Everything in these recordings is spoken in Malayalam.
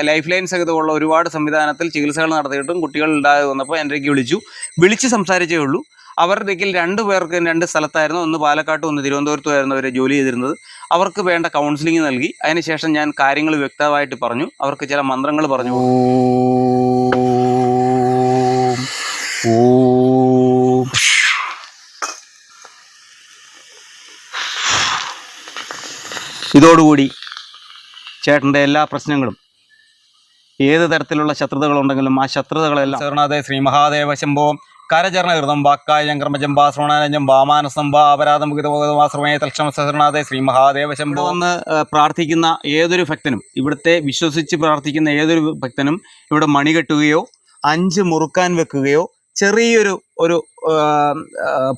ലൈഫ് ലൈൻ സഹിതമുള്ള ഒരുപാട് സംവിധാനത്തിൽ ചികിത്സകൾ നടത്തിയിട്ടും കുട്ടികൾ ഉണ്ടാകെ വന്നപ്പോൾ എന്റെക്ക് വിളിച്ചു. വിളിച്ച് സംസാരിച്ചേ ഉള്ളൂ. അവരുടെ രണ്ട് പേർക്ക് രണ്ട് സ്ഥലത്തായിരുന്നു. ഒന്ന് പാലക്കാട്ടും ഒന്ന് തിരുവനന്തപുരത്തുമായിരുന്നു അവർ ജോലി ചെയ്തിരുന്നത്. അവർക്ക് വേണ്ട കൗൺസിലിംഗ് നൽകി. അതിനുശേഷം ഞാൻ കാര്യങ്ങൾ വ്യക്തമായിട്ട് പറഞ്ഞു. അവർക്ക് ചില മന്ത്രങ്ങൾ പറഞ്ഞു. ഇതോടുകൂടി ചേട്ടന്റെ എല്ലാ പ്രശ്നങ്ങളും ഏത് തരത്തിലുള്ള ശത്രുതകളുണ്ടെങ്കിലും ആ ശത്രുതകളെല്ലാം ശരണാദേ ശ്രീ മഹാദേവ ശംഭോ കരചരണകൃതം വാക്കായം കർമ്മജം ശ്രവണാനജം വാമാനസം വാ അപരാധം മുഖിതവാശ്രമേ തൽക്ഷമ സഹരണാദേ ശ്രീ മഹാദേവ ശംഭോ. എന്ന് പ്രാർത്ഥിക്കുന്ന ഏതൊരു ഭക്തനും ഇവിടുത്തെ വിശ്വസിച്ച് പ്രാർത്ഥിക്കുന്ന ഏതൊരു ഭക്തനും ഇവിടെ മണി കെട്ടുകയോ അഞ്ച് മുറുക്കാൻ വെക്കുകയോ ചെറിയൊരു ഒരു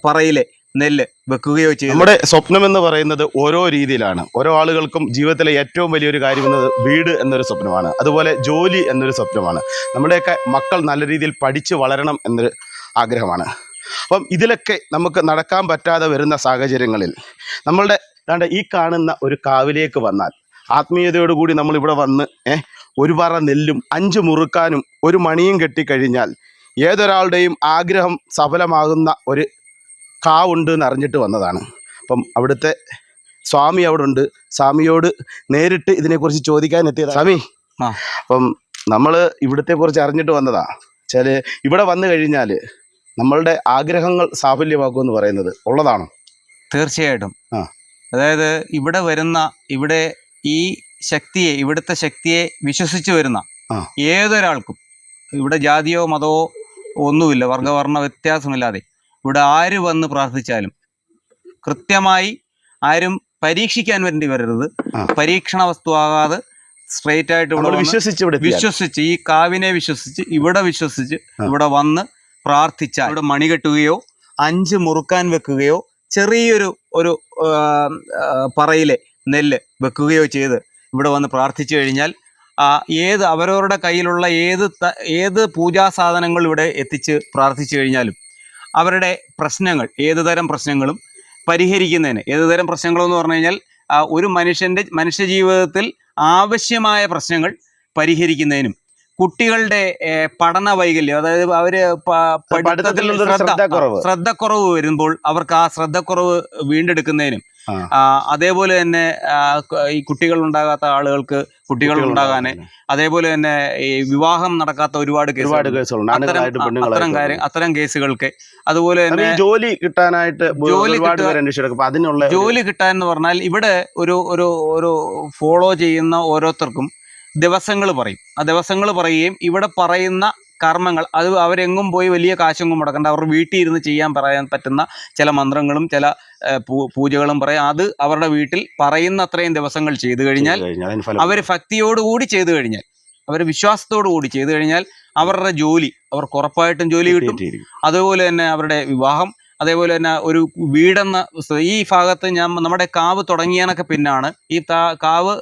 പറയിലെ നെല്ല് വെക്കുകയോ ചെയ്യും നമ്മുടെ സ്വപ്നം എന്ന് പറയുന്നത് ഓരോ രീതിയിലാണ്. ഓരോ ആളുകൾക്കും ജീവിതത്തിലെ ഏറ്റവും വലിയൊരു കാര്യം എന്നത് വീട് എന്നൊരു സ്വപ്നമാണ്. അതുപോലെ ജോലി എന്നൊരു സ്വപ്നമാണ്. നമ്മുടെയൊക്കെ മക്കൾ നല്ല രീതിയിൽ പഠിച്ച് വളരണം എന്നൊരു ആഗ്രഹമാണ്. അപ്പം ഇതിലൊക്കെ നമുക്ക് നടക്കാൻ പറ്റാതെ വരുന്ന സാഹചര്യങ്ങളിൽ നമ്മളുടെ ഏതാണ്ട് ഈ കാണുന്ന ഒരു കാവിലേക്ക് വന്നാൽ ആത്മീയതയോടുകൂടി നമ്മൾ ഇവിടെ വന്ന് ഏഹ് ഒരു പറ നെല്ലും അഞ്ച് മുറുക്കാനും ഒരു മണിയും കെട്ടിക്കഴിഞ്ഞാൽ ഏതൊരാളുടെയും ആഗ്രഹം സഫലമാകുന്ന ഒരു കാവുണ്ട് എന്ന് അറിഞ്ഞിട്ട് വന്നതാണ്. അപ്പം അവിടുത്തെ സ്വാമി അവിടെ ഉണ്ട് സ്വാമിയോട് നേരിട്ട് ഇതിനെക്കുറിച്ച് ചോദിക്കാൻ എത്തിയതാണ് സ്വാമി. അപ്പം നമ്മൾ ഇവിടുത്തെ കുറിച്ച് അറിഞ്ഞിട്ട് വന്നതാ. വെച്ചാൽ ഇവിടെ വന്നു കഴിഞ്ഞാൽ നമ്മളുടെ ആഗ്രഹങ്ങൾ സാഫല്യമാക്കുമെന്ന് പറയുന്നത് ഉള്ളതാണോ? തീർച്ചയായിട്ടും. അതായത് ഇവിടെ വരുന്ന ഇവിടെ ഈ ശക്തിയെ ഇവിടുത്തെ ശക്തിയെ വിശ്വസിച്ച് വരുന്ന ഏതൊരാൾക്കും ഇവിടെ ജാതിയോ മതമോ ഒന്നുമില്ല. വർഗവർണ വ്യത്യാസമില്ലാതെ. ഇവിടെ ആര് വന്ന് പ്രാർത്ഥിച്ചാലും കൃത്യമായി ആരും പരീക്ഷിക്കാൻ വേണ്ടി വരരുത്. പരീക്ഷണ വസ്തുവാകാതെ സ്ട്രെയിറ്റ് ആയിട്ട് ഇവിടെ വിശ്വസിച്ച് വിശ്വസിച്ച് ഈ കാവിനെ വിശ്വസിച്ച് ഇവിടെ വിശ്വസിച്ച് ഇവിടെ വന്ന് പ്രാർത്ഥിച്ചാൽ ഇവിടെ മണി കെട്ടുകയോ അഞ്ച് മുറുക്കാൻ വെക്കുകയോ ചെറിയൊരു ഒരു പറയിലെ നെല്ല് വെക്കുകയോ ചെയ്ത് ഇവിടെ വന്ന് പ്രാർത്ഥിച്ചു കഴിഞ്ഞാൽ ആ, ഏത് അവരവരുടെ കയ്യിലുള്ള ഏത് ഏത് പൂജാ സാധനങ്ങൾ ഇവിടെ എത്തിച്ച് പ്രാർത്ഥിച്ചു കഴിഞ്ഞാലും അവരുടെ പ്രശ്നങ്ങൾ ഏതുതരം പ്രശ്നങ്ങളും പരിഹരിക്കുന്നതിന് ഏതുതരം പ്രശ്നങ്ങളെന്ന് പറഞ്ഞു കഴിഞ്ഞാൽ ഒരു മനുഷ്യന്റെ മനുഷ്യജീവിതത്തിൽ ആവശ്യമായ പ്രശ്നങ്ങൾ പരിഹരിക്കുന്നതിനും കുട്ടികളുടെ പഠന വൈകല്യം അതായത് അവർ പ- പഠിത്തത്തിൽ ശ്രദ്ധ ശ്രദ്ധക്കുറവ്. ശ്രദ്ധക്കുറവ് വരുമ്പോൾ അവർക്ക് ആ ശ്രദ്ധക്കുറവ് വീണ്ടെടുക്കുന്നതിനും അതേപോലെ തന്നെ ഈ കുട്ടികൾ ഉണ്ടാകാത്ത ആളുകൾക്ക് കുട്ടികൾ ഉണ്ടാകാന് അതേപോലെ തന്നെ ഈ വിവാഹം നടക്കാത്ത ഒരുപാട് ഒരുപാട് അത്തരം അത്തരം കാര്യം അത്തരം കേസുകൾക്ക്. അതുപോലെ തന്നെ ജോലി കിട്ടാനായിട്ട് ജോലി അതിനുള്ള ജോലി കിട്ടാൻ എന്ന് പറഞ്ഞാൽ ഇവിടെ ഒരു ഒരു ഒരു ഫോളോ ചെയ്യുന്ന ഓരോരുത്തർക്കും ദിവസങ്ങൾ പറയും. ആ ദിവസങ്ങൾ പറയുകയും ഇവിടെ പറയുന്ന കർമ്മങ്ങൾ. അത് അവരെങ്ങും പോയി വലിയ കാശൊന്നും മുടക്കണ്ട. അവർ വീട്ടിൽ ഇരുന്ന് ചെയ്യാൻ പറയാൻ പറ്റുന്ന ചില മന്ത്രങ്ങളും ചില പൂജകളും പറയാം. അത് അവരുടെ വീട്ടിൽ പറയുന്ന അത്രയും ദിവസങ്ങൾ ചെയ്തു കഴിഞ്ഞാൽ അവർ ഭക്തിയോടുകൂടി ചെയ്തു കഴിഞ്ഞാൽ അവർ വിശ്വാസത്തോടു കൂടി ചെയ്തു കഴിഞ്ഞാൽ അവരുടെ ജോലി അവർക്ക് ഉറപ്പായിട്ടും ജോലി കിട്ടും. അതുപോലെ തന്നെ അവരുടെ വിവാഹം അതേപോലെ തന്നെ ഒരു വീടെന്ന ഈ ഭാഗത്ത് ഞാൻ നമ്മുടെ കാവ് തുടങ്ങിയതിനൊക്കെ പിന്നാണ് ഈ കാവ്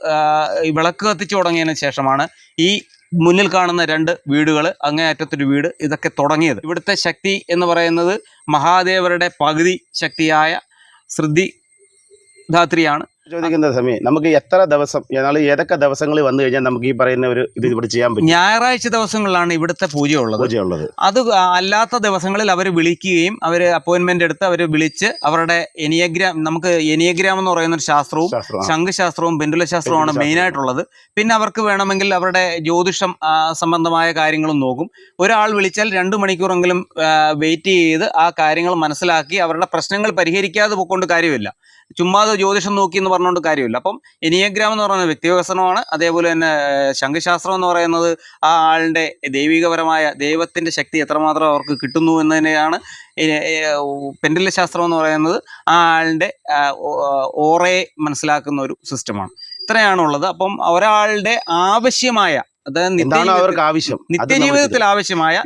വിളക്ക് കത്തിച്ചു തുടങ്ങിയതിന് ശേഷമാണ് ഈ മുന്നിൽ കാണുന്ന രണ്ട് വീടുകൾ അങ്ങേയറ്റത്തൊരു വീട് ഇതൊക്കെ തുടങ്ങിയത്. ഇവിടുത്തെ ശക്തി എന്ന് പറയുന്നത് മഹാദേവരുടെ പകുതി ശക്തിയായ ശ്രദ്ധി ധാത്രിയാണ്. ചോദിക്കുന്ന സമയം നമുക്ക് എത്ര ദിവസം ഞങ്ങൾ ഏതൊക്കെ ദിവസങ്ങളിൽ വന്നു കഴിഞ്ഞാൽ നമുക്ക് ഈ പറയുന്ന ഒരു ഇത് ഇവിടെ ചെയ്യാൻ പറ്റും? ഞായറാഴ്ച ദിവസങ്ങളിലാണ് ഇവിടുത്തെ പൂജ ഉള്ളത്. പൂജയുള്ളത്. അത് അല്ലാത്ത ദിവസങ്ങളിൽ അവർ വിളിക്കുകയും അവർ അപ്പോയിന്റ്മെന്റ് എടുത്ത് അവർ വിളിച്ച് അവരുടെ എനിയഗ്രാം നമുക്ക് എനിയഗ്രാം എന്ന് പറയുന്ന ഒരു ശാസ്ത്രവും. ശംഖുശാസ്ത്രവും പെൻഡുലശാസ്ത്രവുമാണ് പെൻഡുലശാസ്ത്രം. മെയിൻ ആയിട്ടുള്ളത്. പിന്നെ അവർക്ക് വേണമെങ്കിൽ അവരുടെ ജ്യോതിഷം ആ, സംബന്ധമായ കാര്യങ്ങളും നോക്കും. ഒരാൾ വിളിച്ചാൽ രണ്ട് മണിക്കൂറെങ്കിലും വെയിറ്റ് ചെയ്ത് ആ കാര്യങ്ങൾ മനസ്സിലാക്കി അവരുടെ പ്രശ്നങ്ങൾ പരിഹരിക്കാതെ പോയിക്കൊണ്ട് കാര്യമില്ല. ചുമ്മാതെ ജ്യോതിഷം നോക്കി എന്ന് പറഞ്ഞുകൊണ്ട് കാര്യമില്ല. അപ്പം എനിയഗ്രാം എന്ന് പറയുന്നത് വ്യക്തിവികസനമാണ്. അതേപോലെ തന്നെ ശംഖുശാസ്ത്രം എന്ന് പറയുന്നത് ആ ആളിന്റെ ദൈവികപരമായ ദൈവത്തിന്റെ ശക്തി എത്രമാത്രം അവർക്ക് കിട്ടുന്നു എന്നതിനെയാണ് പെൻഡില ശാസ്ത്രം എന്ന് പറയുന്നത്. ആ ആളിന്റെ ഓറയെ മനസ്സിലാക്കുന്ന ഒരു സിസ്റ്റമാണ്. ഇത്രയാണുള്ളത് അപ്പം ഒരാളുടെ ആവശ്യമായ അതായത് നിത്യജീവിതത്തിൽ ആവശ്യമായ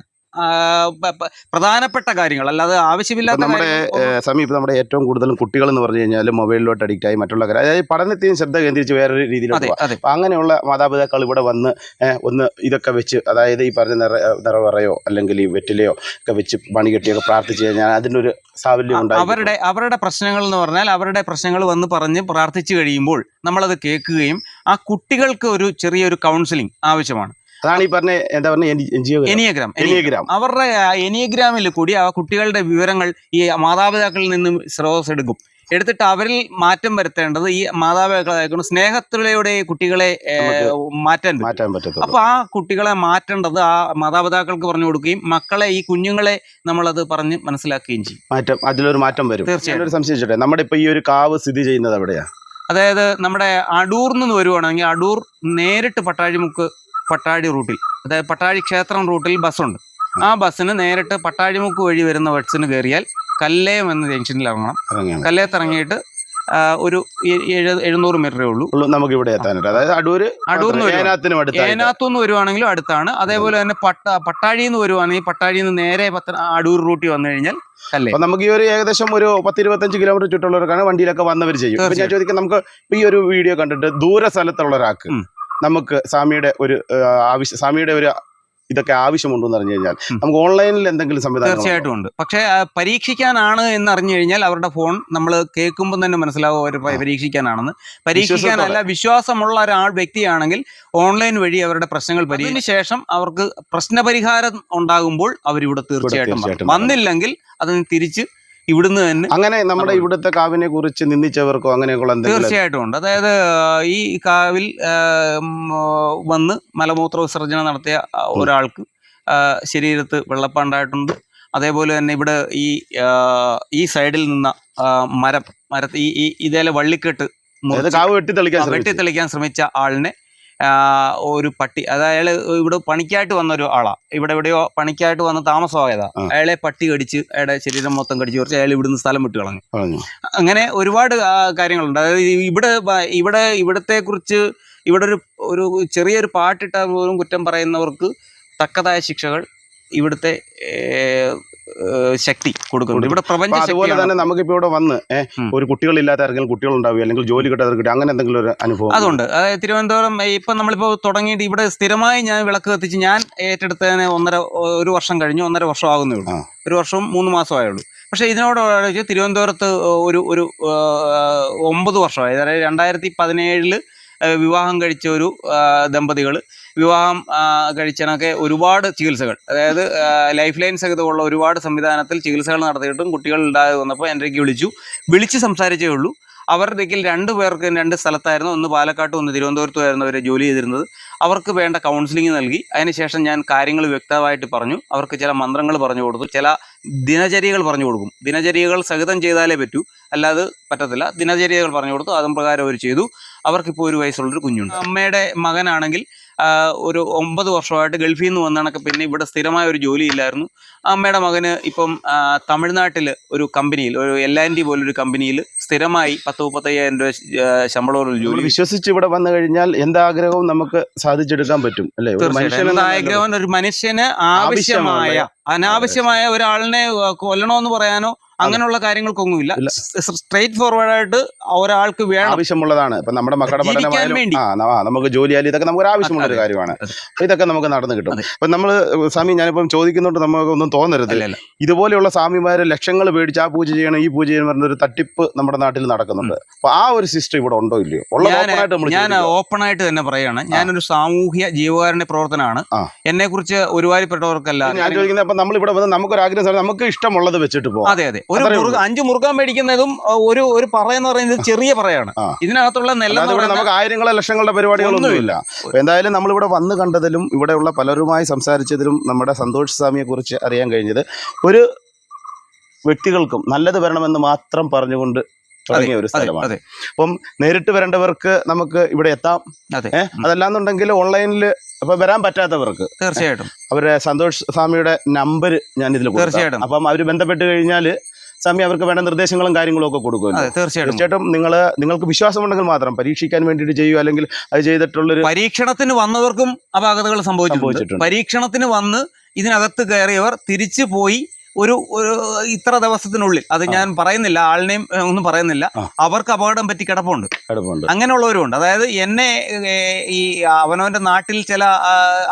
പ്രധാനപ്പെട്ട കാര്യങ്ങൾ. അല്ലാതെ ആവശ്യമില്ലാത്ത നമ്മുടെ സമീപം നമ്മുടെ ഏറ്റവും കൂടുതലും കുട്ടികൾ എന്ന് പറഞ്ഞു കഴിഞ്ഞാൽ മൊബൈലിലോട്ട് അഡിക്റ്റ് ആയി മറ്റുള്ള കാര്യം. അതായത് പഠനത്തെയും ശ്രദ്ധ കേന്ദ്രീകരിച്ച് വേറൊരു രീതിയിലോട്ട് അപ്പം അങ്ങനെയുള്ള മാതാപിതാക്കൾ ഇവിടെ വന്ന് ഒന്ന് ഇതൊക്കെ വെച്ച് അതായത് ഈ പറഞ്ഞ നിറ നിറവറയോ അല്ലെങ്കിൽ ഈ വെറ്റിലയോ ഒക്കെ വെച്ച് പണി കെട്ടിയൊക്കെ പ്രാർത്ഥിച്ചു കഴിഞ്ഞാൽ അതിനൊരു സാവല്യം ഉണ്ടായി അവരുടെ അവരുടെ പ്രശ്നങ്ങൾ എന്ന് പറഞ്ഞാൽ അവരുടെ പ്രശ്നങ്ങൾ വന്ന് പറഞ്ഞ് പ്രാർത്ഥിച്ചു കഴിയുമ്പോൾ നമ്മളത് കേൾക്കുകയും ആ കുട്ടികൾക്ക് ഒരു ചെറിയൊരു കൗൺസിലിംഗ് ആവശ്യമാണ്. അതാണ് ഈ പറഞ്ഞ എന്താ പറഞ്ഞ എനിയഗ്രാം എനിയഗ്രാം. അവരുടെ എനിയഗ്രാമിൽ കൂടി ആ കുട്ടികളുടെ വിവരങ്ങൾ ഈ മാതാപിതാക്കളിൽ നിന്നും സ്രോതസ് എടുക്കും. എടുത്തിട്ട് അവരിൽ മാറ്റം വരുത്തേണ്ടത് ഈ മാതാപിതാക്കളായിരിക്കണം. സ്നേഹത്തിലൂടെ കുട്ടികളെ മാറ്റാൻ മാറ്റാൻ പറ്റും. അപ്പൊ ആ കുട്ടികളെ മാറ്റേണ്ടത് ആ മാതാപിതാക്കൾക്ക് പറഞ്ഞു കൊടുക്കുകയും മക്കളെ ഈ കുഞ്ഞുങ്ങളെ നമ്മളത് പറഞ്ഞ് മനസ്സിലാക്കുകയും ചെയ്യും. മാറ്റം അതിലൊരു മാറ്റം വരും. തീർച്ചയായിട്ടും സംശയിച്ചോട്ടെ നമ്മുടെ ഇപ്പൊ ഈ ഒരു കാവ് സ്ഥിതി ചെയ്യുന്നത് എവിടെയാ? അതായത് നമ്മുടെ അടൂർന്ന് നിന്ന് വരുവാണെങ്കിൽ അടൂർ നേരിട്ട് പട്ടാഴിമുക്ക് പട്ടാഴി റൂട്ടിൽ. അതായത് പട്ടാഴി ക്ഷേത്രം റൂട്ടിൽ ബസ്സുണ്ട്. ആ ബസ്സിന് നേരിട്ട് പട്ടാഴിമുക്ക് വഴി വരുന്ന ബസ്സിന് കയറിയാൽ കല്ലയം എന്ന ജംഗ്ഷനിൽ ഇറങ്ങണം. കല്ലയത്ത് ഇറങ്ങിയിട്ട് ഒരു എഴുന്നൂറ് മീറ്ററേ ഉള്ളൂ. നമുക്ക് ഇവിടെ എത്താനായിട്ട്. അതായത് അടൂര് അടൂർന്ന് ഏനാത്തുനിന്ന് വരുവാണെങ്കിലും അടുത്താണ്. അതേപോലെ തന്നെ പട്ട പട്ടാഴിയിൽ നിന്ന് വരുവാണെങ്കിൽ പട്ടാഴിയിൽ നിന്ന് നേരെ പത്ത അടൂർ റൂട്ടിൽ വന്നു കഴിഞ്ഞാൽ അപ്പൊ നമുക്ക് ഈ ഒരു ഏകദേശം ഒരു പത്ത് ഇരുപത്തഞ്ച് കിലോമീറ്റർ ചുറ്റുള്ളവർക്കാണ് വണ്ടിയിലൊക്കെ വന്നവർ ചെയ്യും. ഞാൻ. ചോദിക്കാം നമുക്ക് ഈ ഒരു വീഡിയോ കണ്ടിട്ട് ദൂര സ്ഥലത്തുള്ള ഒരാൾക്ക്. നമുക്ക് സ്വാമിയുടെ ഒരു ആവശ്യം സ്വാമിയുടെ ഒരു ഇതൊക്കെ ആവശ്യമുണ്ടെന്ന് അറിഞ്ഞു കഴിഞ്ഞാൽ നമുക്ക് ഓൺലൈനിൽ എന്തെങ്കിലും സംവിധാനം തീർച്ചയായിട്ടും ഉണ്ട്. പക്ഷേ പരീക്ഷിക്കാനാണ് എന്ന് അറിഞ്ഞു കഴിഞ്ഞാൽ അവരുടെ ഫോൺ നമ്മൾ കേൾക്കുമ്പോൾ തന്നെ മനസ്സിലാവും അവർ പരീക്ഷിക്കാനാണെന്ന്. പരീക്ഷിക്കാനല്ല വിശ്വാസമുള്ള ഒരാൾ വ്യക്തിയാണെങ്കിൽ ഓൺലൈൻ വഴി അവരുടെ പ്രശ്നങ്ങൾ പരിഹരിച്ചതിന് ശേഷം അവർക്ക് പ്രശ്നപരിഹാരം ഉണ്ടാകുമ്പോൾ അവരിവിടെ തീർച്ചയായിട്ടും. വന്നില്ലെങ്കിൽ അതിന് തിരിച്ച് ഇവിടുന്ന് തന്നെ അങ്ങനെ നമ്മുടെ. ഇവിടുത്തെ കാവിനെ കുറിച്ച് നിന്ദിച്ചവർക്കോ അങ്ങനെയൊക്കെയുള്ള എന്തെങ്കിലും തീർച്ചയായിട്ടും ഉണ്ട്. അതായത് ഈ കാവിൽ വന്ന് മലമൂത്ര വിസർജനം നടത്തിയ ഒരാൾക്ക് ശരീരത്ത് വെള്ളപ്പാണ്ടായിട്ടുണ്ട്. അതേപോലെ തന്നെ ഇവിടെ ഈ ഈ സൈഡിൽ നിന്ന മരം മരത്ത് ഈ ഇതേലെ വള്ളിക്കെട്ട് വെട്ടി തെളിക്കാൻ വെട്ടിത്തെളിക്കാൻ ശ്രമിച്ച ആളിനെ ഒരു പട്ടി അതായത് അയാൾ ഇവിടെ പണിക്കായിട്ട് വന്ന ഒരു ആളാ. ഇവിടെ എവിടെയോ പണിക്കായിട്ട് വന്ന താമസമായതാ. അയാളെ പട്ടി കടിച്ച് അയാളുടെ ശരീരം മൊത്തം കടിച്ച് കുറച്ച് അയാൾ ഇവിടുന്ന് സ്ഥലം വിട്ട് കളഞ്ഞു. അങ്ങനെ ഒരുപാട് കാര്യങ്ങളുണ്ട്. അതായത് ഇവിടെ ഇവിടെ ഇവിടത്തെ കുറിച്ച് ഇവിടെ ഒരു ഒരു ചെറിയൊരു പാട്ടിട്ട പോലും കുറ്റം പറയുന്നവർക്ക് തക്കതായ ശിക്ഷകൾ ഇവിടുത്തെ ശക്തി കൊടുക്കുന്നുണ്ട്. ഇവിടെ പ്രപഞ്ച അതുപോലെ. തന്നെ നമുക്കിപ്പോ ഇവിടെ വന്ന് ഒരു കുട്ടികളില്ലാത്ത ആർക്കെങ്കിലും കുട്ടികൾ ഉണ്ടാവുക അല്ലെങ്കിൽ ജോലി കിട്ടാതെ കിട്ടുക അങ്ങനെ എന്തെങ്കിലും ഒരു അനുഭവം അതുണ്ട്. അതായത് തിരുവനന്തപുരം ഇപ്പൊ നമ്മളിപ്പോ തുടങ്ങിയിട്ട് ഇവിടെ സ്ഥിരമായി ഞാൻ വിളക്ക് കത്തിച്ച് ഞാൻ ഏറ്റെടുത്തതിന് ഒന്നര ഒരു വർഷം കഴിഞ്ഞു ഒന്നര വർഷം ആകുന്നേ ഉള്ളൂ. ഒരു വർഷവും മൂന്ന് മാസമായേ ഉള്ളൂ. പക്ഷേ ഇതിനോട് തിരുവനന്തപുരത്ത് ഒരു ഒരു ഒമ്പത് വർഷമായി. അതായത് രണ്ടായിരത്തി പതിനേഴിൽ വിവാഹം കഴിച്ച ഒരു ദമ്പതികൾ വിവാഹം കഴിച്ചതിനൊക്കെ ഒരുപാട് ചികിത്സകൾ. അതായത് ലൈഫ് ലൈൻ സഹിതമുള്ള ഒരുപാട് സംവിധാനത്തിൽ ചികിത്സകൾ നടത്തിയിട്ടും കുട്ടികൾ ഉണ്ടായി വന്നപ്പോൾ എന്റെക്ക് വിളിച്ചു. വിളിച്ച് സംസാരിച്ചേ ഉള്ളൂ. അവരുടെ രണ്ട് പേർക്ക് രണ്ട് സ്ഥലത്തായിരുന്നു. ഒന്ന് പാലക്കാട്ടും ഒന്ന് തിരുവനന്തപുരത്തുമായിരുന്നു അവർ ജോലി ചെയ്തിരുന്നത്. അവർക്ക് വേണ്ട കൗൺസിലിംഗ് നൽകി. അതിനുശേഷം ഞാൻ കാര്യങ്ങൾ വ്യക്തമായിട്ട് പറഞ്ഞു. അവർക്ക് ചില മന്ത്രങ്ങൾ പറഞ്ഞു കൊടുത്തു. ചില ദിനചര്യകൾ പറഞ്ഞു കൊടുക്കും. ദിനചര്യകൾ സഹിതം ചെയ്താലേ പറ്റൂ. അല്ലാതെ പറ്റത്തില്ല. ദിനചര്യകൾ പറഞ്ഞു കൊടുത്തു. അതും പ്രകാരം അവർ ചെയ്തു. അവർക്കിപ്പോൾ ഒരു വയസ്സുള്ളൊരു കുഞ്ഞുണ്ട്. അമ്മയുടെ മകനാണെങ്കിൽ ഒരു ഒമ്പത് വർഷമായിട്ട് ഗൾഫിൽ നിന്ന് വന്നണക്ക് പിന്നെ ഇവിടെ സ്ഥിരമായ ഒരു ജോലിയില്ലായിരുന്നു. അമ്മയുടെ മകന് ഇപ്പം തമിഴ്നാട്ടിൽ ഒരു കമ്പനിയിൽ ഒരു എൽ ആൻഡ് ഡി പോലൊരു കമ്പനിയിൽ സ്ഥിരമായി പത്ത് മുപ്പത്തയ്യായിരം രൂപ ശമ്പളമുള്ള ജോലി. വിശ്വസിച്ച് ഇവിടെ വന്നു കഴിഞ്ഞാൽ എന്താഗ്രഹവും നമുക്ക് സാധിച്ചെടുക്കാൻ പറ്റും അല്ലേ? ആഗ്രഹം ഒരു മനുഷ്യന് ആവശ്യമായ അനാവശ്യമായ ഒരാളിനെ കൊല്ലണോ കൊല്ലണമെന്ന് പറയാനോ അങ്ങനെയുള്ള കാര്യങ്ങൾക്കൊന്നുമില്ല. ഇല്ല. സ്ട്രേറ്റ് ഫോർവേഡ് ആയിട്ട് ഒരാൾക്ക് വേണം ആവശ്യമുള്ളതാണ്. ഇപ്പൊ നമ്മുടെ മക്കളുടെ പഠനമായാലും ആ നമുക്ക് ജോലിയായാലും ഇതൊക്കെ നമുക്ക് ആവശ്യമുള്ള ഒരു കാര്യമാണ്. ഇതൊക്കെ നമുക്ക് നടന്നു കിട്ടും. അപ്പൊ നമ്മൾ സ്വാമി ഞാനിപ്പം ചോദിക്കുന്നുണ്ട് നമുക്ക് ഒന്നും തോന്നരുത്. അല്ല അല്ല. ഇതുപോലെയുള്ള സ്വാമിമാര് ലക്ഷങ്ങൾ മേടിച്ച് ആ പൂജ ചെയ്യണം ഈ പൂജ ചെയ്യണം പറഞ്ഞ ഒരു തട്ടിപ്പ് നമ്മുടെ നാട്ടിൽ നടക്കുന്നുണ്ട്. അപ്പൊ ആ ഒരു സിസ്റ്റം ഇവിടെ ഉണ്ടോ ഇല്ലയോ? ഉള്ള ഞാൻ ഓപ്പൺ ആയിട്ട് തന്നെ പറയാണ്. ഞാനൊരു സാമൂഹ്യ ജീവകാരുണ്യ പ്രവർത്തനമാണ്. എന്നെ കുറിച്ച് ഒരുപാരിപ്പെട്ടവർക്കല്ല ഞാൻ ചോദിക്കുന്നത് അപ്പൊ നമ്മൾ ഇവിടെ വന്ന് നമുക്കൊരു ആഗ്രഹം നമുക്ക് ഇഷ്ടമുള്ളത് വെച്ചിട്ട് പോകും അതെ അതെ. ഒരു അഞ്ച് മുറുക്കാൻ മേടിക്കുന്നതും ഒരു ഒരു പറ എന്ന് പറയുന്നത് ചെറിയ പറയാണ്. ഇതിനകത്തുള്ള നെല്ല നമുക്ക് ആയിരങ്ങളെ ലക്ഷങ്ങളുടെ പരിപാടികളൊന്നുമില്ല. ഇല്ല എന്തായാലും നമ്മളിവിടെ വന്ന് കണ്ടതിലും ഇവിടെയുള്ള പലരുമായി സംസാരിച്ചതിലും നമ്മുടെ സന്തോഷ് സ്വാമിയെ കുറിച്ച് അറിയാൻ കഴിഞ്ഞത് ഒരു വ്യക്തികൾക്കും നല്ലത് വരണമെന്ന് മാത്രം പറഞ്ഞുകൊണ്ട് തുടങ്ങിയ ഒരു സ്ഥലമാണ്. അപ്പം നേരിട്ട് വരേണ്ടവർക്ക് നമുക്ക് ഇവിടെ എത്താം. അതല്ലാന്നുണ്ടെങ്കിൽ ഓൺലൈനിൽ അപ്പൊ വരാൻ പറ്റാത്തവർക്ക് തീർച്ചയായിട്ടും. അവരുടെ സന്തോഷ് സ്വാമിയുടെ നമ്പർ ഞാൻ ഇതിൽ തീർച്ചയായിട്ടും. അപ്പം അവർ ബന്ധപ്പെട്ട് കഴിഞ്ഞാൽ സ്വാമി അവർക്ക് വേണ്ട നിർദ്ദേശങ്ങളും കാര്യങ്ങളും ഒക്കെ കൊടുക്കും തീർച്ചയായിട്ടും. തീർച്ചയായിട്ടും നിങ്ങൾ നിങ്ങൾക്ക് വിശ്വാസമുണ്ടെങ്കിൽ മാത്രം പരീക്ഷിക്കാൻ വേണ്ടിയിട്ട് ചെയ്യുക അല്ലെങ്കിൽ അത് ചെയ്തിട്ടുള്ളൊരു പരീക്ഷണത്തിന് വന്നവർക്കും അപാകതകൾ സംഭവിച്ചു സംഭവിച്ചിട്ടുണ്ട്. പരീക്ഷണത്തിന് വന്ന് ഇതിനകത്ത് കയറിയവർ തിരിച്ചു പോയി ഒരു ഒരു ഇത്ര ദിവസത്തിനുള്ളിൽ അത് ഞാൻ പറയുന്നില്ല ആളിനെയും ഒന്നും പറയുന്നില്ല അവർക്ക് അപകടം പറ്റി കിടപ്പുണ്ട്. അങ്ങനെയുള്ളവരുണ്ട് അതായത് എന്നെ ഈ അവനവന്റെ നാട്ടിൽ ചില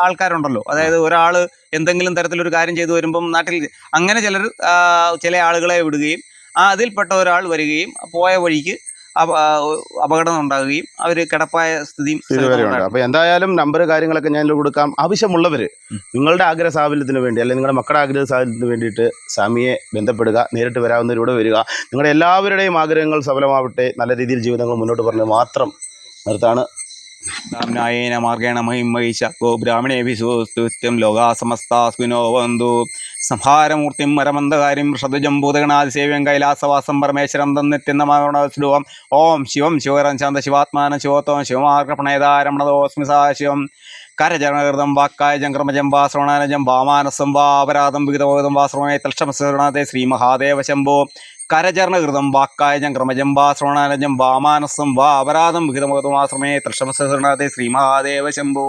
ആൾക്കാരുണ്ടല്ലോ. അതായത് ഒരാൾ എന്തെങ്കിലും തരത്തിലൊരു കാര്യം ചെയ്തു വരുമ്പം നാട്ടിൽ അങ്ങനെ ചിലർ ചില ആളുകളെ വിടുകയും ആ അതിൽപ്പെട്ട ഒരാൾ വരികയും പോയ വഴിക്ക് അപകടം ഉണ്ടാകുകയും അവർ കിടപ്പായ സ്ഥിതിയും അപ്പോൾ അപ്പൊ എന്തായാലും നമ്പർ കാര്യങ്ങളൊക്കെ ഞാൻ കൊടുക്കാം. ആവശ്യമുള്ളവർ നിങ്ങളുടെ ആഗ്രഹ സാഫല്യത്തിന് വേണ്ടി അല്ലെങ്കിൽ നിങ്ങളുടെ മക്കളുടെ ആഗ്രഹ സാഫല്യത്തിന് വേണ്ടിയിട്ട് സ്വാമിയെ ബന്ധപ്പെടുക നേരിട്ട് വരാവുന്നവരിവിടെ വരിക. നിങ്ങളുടെ എല്ലാവരുടെയും ആഗ്രഹങ്ങൾ സഫലമാവട്ടെ. നല്ല രീതിയിൽ ജീവിതങ്ങൾ മുന്നോട്ട് പറഞ്ഞ് മാത്രം നിർത്താണ് ബ്രാഹ്മണായേന മാർഗേണ മഹിമഹിഷ ഗോ ബ്രാഹ്മണേഭിസുസ്തുത്യം ലോകാ സമസ്താസ്മിനോ വന്തു. സംഹാരമൂർത്തിം മരമന്ദകാര്യം ഷദ്ജംബൂതഗണാതിസേവ്യം കൈലാസവാസം പരമേശ്വരം തന്നിത്യന്തമാവണസ്ലുവം ഓം ശിവം ശിവരം ശാന്ത ശിവാത്മാന ശിവത്വം ശിവമാർഗണേതാരമണതോസ്മി സാശിവം കരചരണകൃതം വാക്കായ ജംക്രമജം വാ ശ്രവണാനജം വാമാനസം വാ അപരാധം വിഗതബോധം വാ ശ്രവണേ തൽക്ഷമസ്രണത്തെ ശ്രീ മഹാദേവ ശംഭോ. കരചരണകൃതം വാക്കായജം ക്രമജം വാ ശ്രവണാനജം വാമാനസം വാ അപരാധം വിഹിതബോധം ആശ്രമേ ശ്രമേ തൽക്ഷമസ്രണത്തെ ശ്രീ ശംഭോ.